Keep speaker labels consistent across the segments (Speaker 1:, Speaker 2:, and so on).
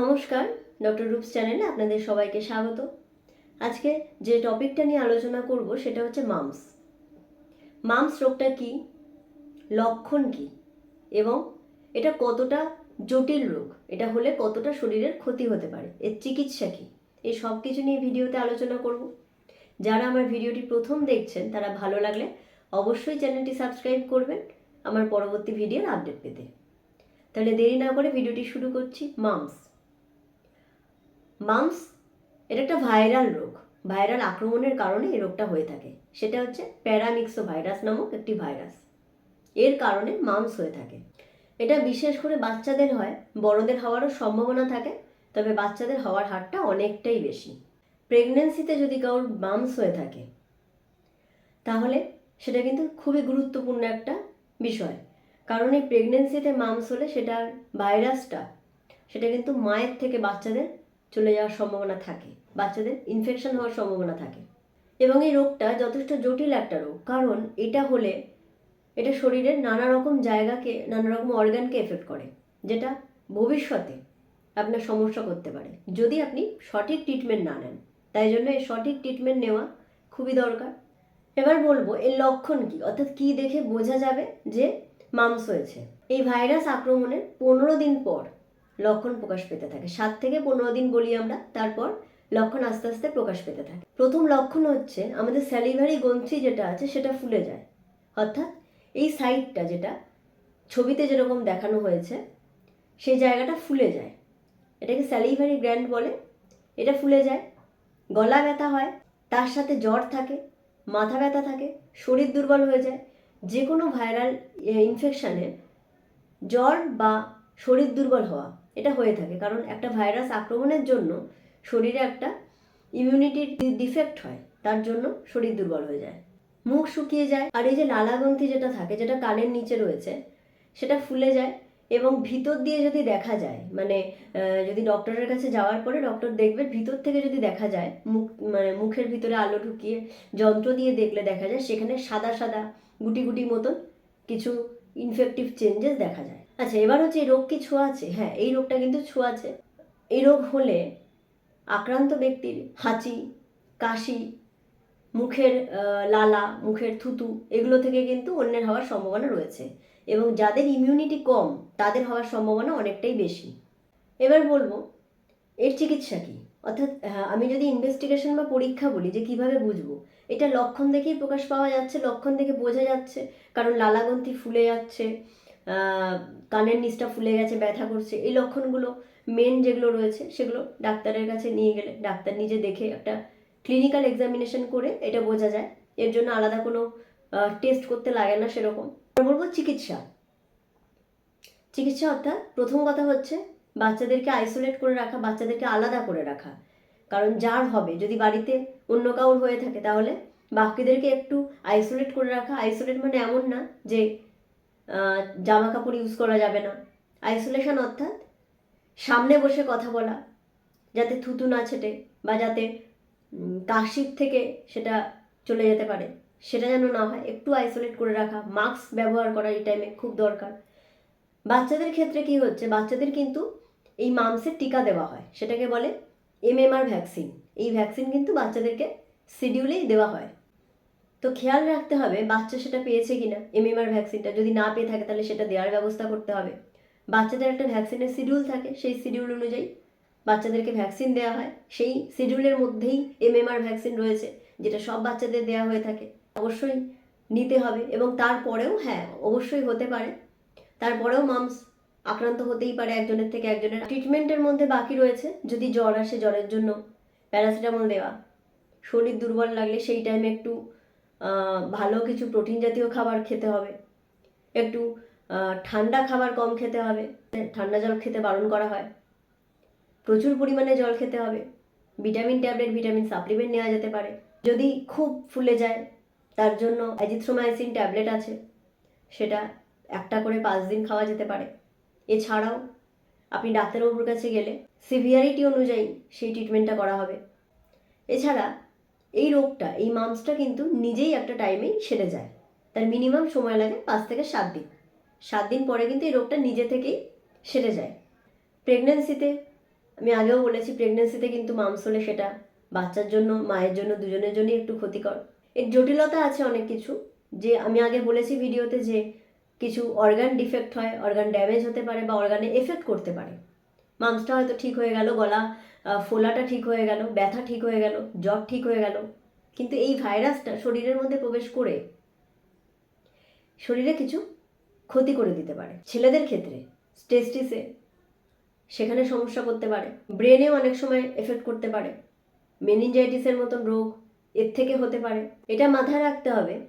Speaker 1: নমস্কার, ডক্টর রূপস চ্যানেলে আপনাদের সবাইকে স্বাগত। আজকে যে টপিকটা নিয়ে আলোচনা করব সেটা হচ্ছে মামস। মামস রোগটা কি? লক্ষণ কি? এবং এটা কতটা জটিল রোগ? এটা হলে কতটা শরীরের ক্ষতি হতে পারে? এর চিকিৎসা কি? এই সব কিছু নিয়ে ভিডিওতে আলোচনা করব। যারা আমার ভিডিওটি প্রথম দেখছেন, তারা ভালো লাগলে অবশ্যই চ্যানেলটি সাবস্ক্রাইব করবেন, আমার পরবর্তী ভিডিওর আপডেট পেতে। তাহলে দেরি না করে ভিডিওটি শুরু করছি মামস। মামস এটা একটা ভাইরাল রোগ। ভাইরাল আক্রমণের কারণে এই রোগটা হয়ে থাকে। সেটা হচ্ছে প্যারামিক্সো ভাইরাস নামক একটি ভাইরাস। এর কারণে মামস হয়ে থাকে। এটা বিশেষ করে বাচ্চাদের হয়। বড়দের হওয়ারও সম্ভাবনা থাকে। তবে বাচ্চাদের হওয়ার হারটা অনেকটাই বেশি। প্রেগনেন্সিতে যদি কারোর মামস হয়ে থাকে, তাহলে সেটা কিন্তু খুবই গুরুত্বপূর্ণ একটা বিষয়। কারণ এই প্রেগনেন্সিতে মামস হলে সেটার ভাইরাসটা, সেটা কিন্তু মায়ের থেকে বাচ্চাদের চলে যাওয়ার সম্ভাবনা থাকে, বাচ্চাদের ইনফেকশন হওয়ার সম্ভাবনা থাকে। এবং এই রোগটা যথেষ্ট জটিল একটা রোগ, কারণ এটা হলে এটা শরীরের নানা রকম জায়গাকে, নানা রকম অর্গানকে এফেক্ট করে, যেটা ভবিষ্যতে আপনার সমস্যা করতে পারে। যদি আপনি সঠিক ট্রিটমেন্ট না নেন, তাই জন্য এই সঠিক ট্রিটমেন্ট নেওয়া খুবই দরকার। এবার বলব, এর লক্ষণ কি? অর্থাৎ কি দেখে বোঝা যাবে যে মামস হয়েছে। এই ভাইরাস আক্রমণের পনেরো দিন পর লক্ষণ প্রকাশ পেতে থাকে। সাত থেকে পনেরো দিন বলি আমরা, তারপর লক্ষণ আস্তে আস্তে প্রকাশ পেতে থাকে। প্রথম লক্ষণ হচ্ছে আমাদের স্যালিভারি গ্রন্থি যেটা আছে সেটা ফুলে যায়। অর্থাৎ এই সাইডটা যেটা, ছবিতে যেরকম দেখানো হয়েছে, সেই জায়গাটা ফুলে যায়। এটাকে স্যালিভারি গ্র্যান্ড বলে। এটা ফুলে যায়, গলা ব্যথা হয়, তার সাথে জ্বর থাকে, মাথা ব্যথা থাকে, শরীর দুর্বল হয়ে যায়। যে কোনো ভাইরাল ইনফেকশানে জ্বর বা শরীর দুর্বল হওয়া, এটা হয়ে থাকে। কারণ একটা ভাইরাস আক্রমণের জন্য শরীরে একটা ইমিউনিটির ডিফেক্ট হয়, তার জন্য শরীর দুর্বল হয়ে যায়। মুখ শুকিয়ে যায়, আর এই যে লালাগ্রন্থি যেটা থাকে, যেটা কানের নিচে রয়েছে, সেটা ফুলে যায় এবং ভিতর দিয়ে যদি দেখা যায় মানে যদি ডক্টরের কাছে যাওয়ার পরে ডক্টর দেখবে ভিতর থেকে যদি দেখা যায়, মুখ মানে মুখের ভিতরে আলো ঢুকিয়ে যন্ত্র দিয়ে দেখলে দেখা যায়, সেখানে সাদা সাদা গুটি গুটি মতন কিছু ইনফেক্টিভ চেঞ্জেস দেখা যায়। আচ্ছা এবার হচ্ছে এই রোগ কি ছোঁয়াচে? হ্যাঁ এই রোগটা কিন্তু ছোঁয়াচে। এই রোগ হলে আক্রান্ত ব্যক্তির হাঁচি, কাশি, মুখের লালা, মুখের থুতু, এগুলো থেকে কিন্তু অন্যের হওয়ার সম্ভাবনা রয়েছে এবং যাদের ইমিউনিটি কম, তাদের হওয়ার সম্ভাবনা অনেকটাই বেশি। এবার বলব, এর চিকিৎসা কী? অর্থাৎ আমি যদি ইনভেস্টিগেশন বা পরীক্ষা বলি যে কীভাবে বুঝব, এটা লক্ষণ দেখেই প্রকাশ পাওয়া যাচ্ছে, লক্ষণ দেখে বোঝা যাচ্ছে, কারণ লালাগ্রন্থি ফুলে যাচ্ছে কানের নিচটা ফুলে গেছে, ব্যথা করছে, এই লক্ষণগুলো মেন যেগুলো রয়েছে সেগুলো ডাক্তারের কাছে নিয়ে গেলে, ডাক্তার নিজে দেখে একটা ক্লিনিক্যাল এক্সামিনেশন করে এটা বোঝা যায়। এর জন্য আলাদা কোনো টেস্ট করতে লাগে না সেরকম। বলব চিকিৎসা। চিকিৎসা অর্থাৎ প্রথম কথা হচ্ছে বাচ্চাদেরকে আইসোলেট করে রাখা, বাচ্চাদেরকে আলাদা করে রাখা। কারণ যার হবে, যদি বাড়িতে অন্য কাউর হয়ে থাকে তাহলে বাকিদেরকে একটু আইসোলেট করে রাখা। আইসোলেট মানে এমন না যে জামা কাপড় ইউজ করা যাবে না। আইসোলেশন অর্থাৎ সামনে বসে কথা বলা, যাতে থুতু না ছেটে বা যাতে কাশির থেকে সেটা চলে যেতে পারে। সেটা যেন না হয়, একটু আইসোলেট করে রাখা মাস্ক ব্যবহার করা এই টাইমে খুব দরকার। বাচ্চাদের ক্ষেত্রে কি হচ্ছে, বাচ্চাদের কিন্তু এই মামসের টিকা দেওয়া হয়। সেটাকে বলে এমএমআর ভ্যাকসিন এই ভ্যাকসিন কিন্তু বাচ্চাদেরকে শিডিউলেই দেওয়া হয়। তো খেয়াল রাখতে হবে বাচ্চা সেটা পেয়েছে কিনা এমএমআর ভ্যাকসিনটা যদি না পেয়ে থাকে, তাহলে সেটা দেওয়ার ব্যবস্থা করতে হবে। বাচ্চাদের একটা ভ্যাকসিনের শিডিউল থাকে, সেই শিডিউল অনুযায়ী বাচ্চাদেরকে ভ্যাকসিন দেওয়া হয়। সেই শিডিউলের মধ্যেই এমএমআর ভ্যাকসিন রয়েছে, যেটা সব বাচ্চাদের দেওয়া হয়ে থাকে। অবশ্যই নিতে হবে এবং তারপরেও হ্যাঁ অবশ্যই হতে পারে। তারপরেও মামস আক্রান্ত হতেই পারে একজনের থেকে একজনের। ট্রিটমেন্টের মধ্যে বাকি রয়েছে, যদি জ্বর আসে জ্বরের জন্য প্যারাসিটামল দেওয়া। শরীর দুর্বল লাগলে সেই টাইমে একটু ভালো কিছু প্রোটিন জাতীয় খাবার খেতে হবে। একটু ঠান্ডা খাবার কম খেতে হবে। ঠান্ডা জল খেতে বারণ করা হয়। প্রচুর পরিমাণে জল খেতে হবে। ভিটামিন ট্যাবলেট, ভিটামিন সাপ্লিমেন্ট নেওয়া যেতে পারে। যদি খুব ফুলে যায়, তার জন্য অ্যাজিথ্রোমাইসিন ট্যাবলেট আছে। সেটা একটা করে পাঁচ দিন খাওয়া যেতে পারে। এছাড়াও, আপনি ডাক্তারবাবুর কাছে গেলে সিভিয়ারিটি অনুযায়ী সেই ট্রিটমেন্টটা করা হবে। এছাড়া এই রোগটা, এই মামসটা কিন্তু নিজেই একটা টাইমেই সেরে যায়। তার মিনিমাম সময় লাগে পাঁচ থেকে সাত দিন। সাত দিন পরে কিন্তু এই রোগটা নিজে থেকেই সেরে যায়। প্রেগনেন্সিতে আমি আগেও বলেছি প্রেগনেন্সিতে কিন্তু মামস হলে সেটা বাচ্চার জন্য, মায়ের জন্য, দুজনের জন্যই একটু ক্ষতিকর। এর জটিলতা আছে অনেক কিছু। যে আমি আগে বলেছি ভিডিওতে যে কিছু অর্গান ডিফেক্ট হয় অর্গান ড্যামেজ হতে পারে বা অর্গানে এফেক্ট করতে পারে। মামসটা হয়তো ঠিক হয়ে গেল, গলা ফোলাটা ঠিক হয়ে গেল, ব্যথা ঠিক হয়ে গেল, জ্বর ঠিক হয়ে গেল। কিন্তু এই ভাইরাসটা শরীরের মধ্যে প্রবেশ করে শরীরে কিছু ক্ষতি করে দিতে পারে। ছেলেদের ক্ষেত্রে স্টেস্টিসে সেখানে সমস্যা করতে পারে। ব্রেনেও অনেক সময় এফেক্ট করতে পারে। মেনিনজাইটিসের মতন রোগ এর থেকে হতে পারে। এটা মাথায় রাখতে হবে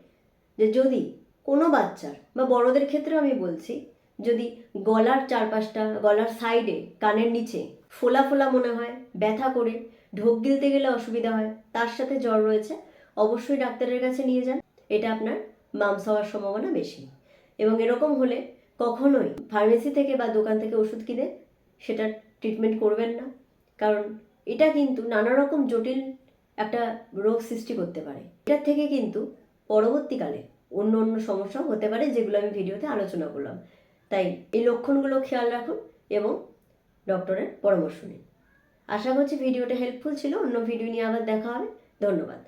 Speaker 1: যে যদি কোনো বাচ্চার বা বড়দের ক্ষেত্রেও আমি বলছি যদি গলার চারপাশটা, গলার সাইডে কানের নিচে ফোলা ফোলা মনে হয়, ব্যথা করে, ঢোক গিলতে গেলে অসুবিধা হয়, তার সাথে জ্বর রয়েছে, অবশ্যই ডাক্তারের কাছে নিয়ে যান। এটা আপনার মামস হওয়ার সম্ভাবনা বেশি। এবং এরকম হলে কখনোই ফার্মেসি থেকে বা দোকান থেকে ওষুধ কিনে সেটা ট্রিটমেন্ট করবেন না। কারণ এটা কিন্তু নানা রকম জটিল একটা রোগ সৃষ্টি করতে পারে। এটার থেকে কিন্তু পরবর্তীকালে অন্য অন্য সমস্যাও হতে পারে যেগুলো আমি ভিডিওতে আলোচনা করলাম। তাই এই লক্ষণগুলো খেয়াল রাখুন এবং ডক্টরের পরামর্শ নিন। আশা করছি ভিডিওটা হেল্পফুল ছিল। অন্য ভিডিও নিয়ে আবার দেখা হবে। ধন্যবাদ।